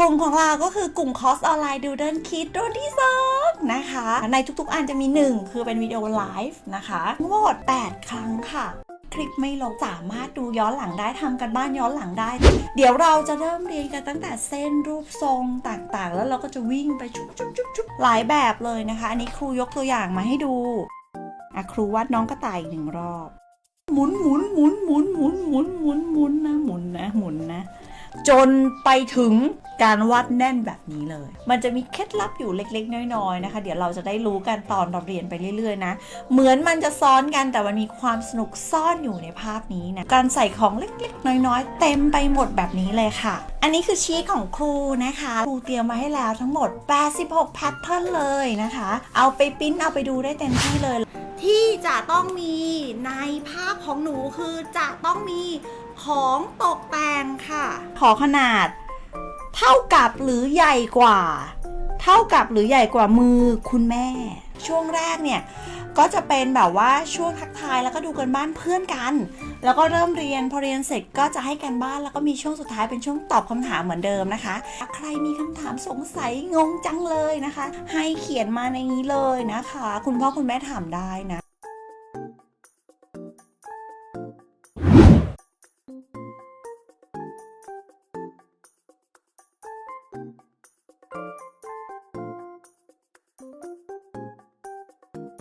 กลุ่มของเราก็คือกลุ่มคอร์สออนไลน์ดูเดินคิดรุ่นที่สองนะคะ ในทุกๆอันจะมี 1 คือเป็นวิดีโอไลฟ์นะคะทั้งหมด 8 ครั้งค่ะคลิปไม่ลงสามารถดูย้อนหลังได้ทำกันบ้านย้อนหลังได้ เดี๋ยวเราจะเริ่มเรียนกันตั้งแต่เส้นรูปทรงต่างๆ แล้วเราก็จะวิ่งไปชุบชุบชุบชุบหลายแบบเลยนะคะ อันนี้ครูยกตัวอย่างมาให้ดูอะครูวาดน้องกระต่ายอีกหนึ่งรอบ หมุนหมุนหมุนหมุนหมุนหมุนหมุนหมุนนะหมุนนะหมุนนะ จนไปถึงการวาดแน่นแบบนี้เลย มันจะมีเคล็ดลับอยู่เล็กๆ น้อยๆนะคะ เดี๋ยวเราจะได้รู้กันตอนเราเรียนไปเรื่อยๆนะ เหมือนมันจะซ้อนกันแต่มันมีความสนุกซ่อนอยู่ในภาพนี้นะ การใส่ของเล็กๆ น้อยๆ เต็มไปหมดแบบนี้เลยค่ะ อันนี้คือชีทของครูนะคะ ครูเตรียมมาให้แล้วทั้งหมด 86แพทเทิร์นเลยนะคะ เอาไปปิ้นเอาไปดูได้เต็มที่เลย ที่จะต้องมีในภาพของหนูคือจะต้องมีของตกแต่ง ค่ะ ขอขนาด เท่ากับหรือใหญ่กว่า เท่ากับหรือใหญ่กว่ามือคุณแม่ ช่วงแรกเนี่ยก็จะเป็นแบบว่าช่วงทักทายแล้วก็ดูกันบ้านเพื่อนกัน แล้วก็เริ่มเรียนพอเรียนเสร็จก็จะให้กันบ้านแล้วก็มีช่วงสุดท้ายเป็นช่วงตอบคำถามเหมือนเดิมนะคะ ใครมีคำถามสงสัยงงจังเลยนะคะ ให้เขียนมาในนี้เลยนะคะ คุณพ่อคุณแม่ถามได้นะ you.